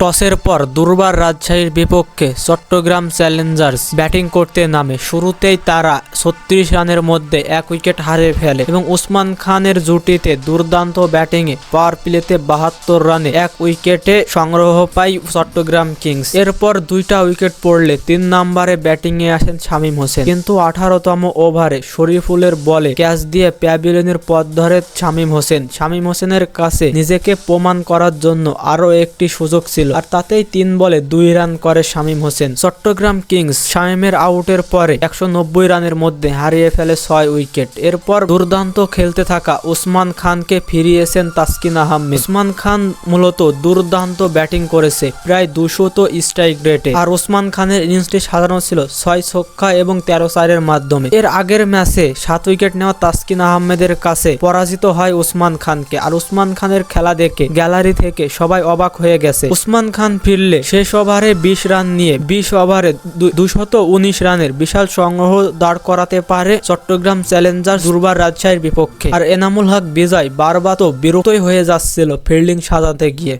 টসের পর দুর্বার রাজশাহীর বিপক্ষে চট্টগ্রাম চ্যালেঞ্জার্স ব্যাটিং করতে নামে। শুরুতেই তারা ছত্রিশ রানের মধ্যে এক উইকেট হারিয়ে ফেলে এবং উসমান খানের জুটিতে দুর্দান্ত ব্যাটিংয়ে পাওয়ার প্লেতে বাহাত্তর রানে এক উইকেটে সংগ্রহ পায় চট্টগ্রাম কিংস। এরপর দুইটা উইকেট পড়লে তিন নম্বরে ব্যাটিংয়ে আসেন শামীম হোসেন। কিন্তু আঠারোতম ওভারে শরীফুলের বলে ক্যাচ দিয়ে প্যাভিলিয়নের পথ ধরে শামীম হোসেন। শামীম হোসেনের কাছে নিজেকে প্রমাণ করার জন্য আরও একটি সুযোগ ছিল। আর তাতেই তিন বলে দুই রান করে শামীম হোসেন। চট্টগ্রাম কিংস শামীমের আউটের পরে একশো নব্বই রানের মধ্যে হারিয়ে ফেলে ছয় উইকেট। এরপর দুর্দান্ত খেলতে থাকা উসমান খানকে ফিরিয়েছেন তাসকিন আহমেদ। উসমান খান মূলত দুর্দান্ত ব্যাটিং করেছে প্রায় দুশত স্ট্রাইক রেটে। আর উসমান খানের ইনিংসটি সাজানো ছিল ছয় ছক্কা এবং তেরো চারের মাধ্যমে। এর আগের ম্যাচে সাত উইকেট নেওয়া তাসকিন আহমেদের কাছে পরাজিত হয় উসমান খানকে। আর উসমান খানের খেলা দেখে গ্যালারি থেকে সবাই অবাক হয়ে গেছে। উসমান খান ফিরলে শেষ ওভারে বিশ রান নিয়ে বিশ ওভারে দুশত উনিশ রানের বিশাল সংগ্রহ দাঁড় করাতে পারে চট্টগ্রাম চ্যালেঞ্জার দুর্বার রাজশাহীর বিপক্ষে। আর এনামুল হক বিজয় বারবার তো বিরতই হয়ে যাচ্ছিল ফিল্ডিং সাজাতে গিয়ে।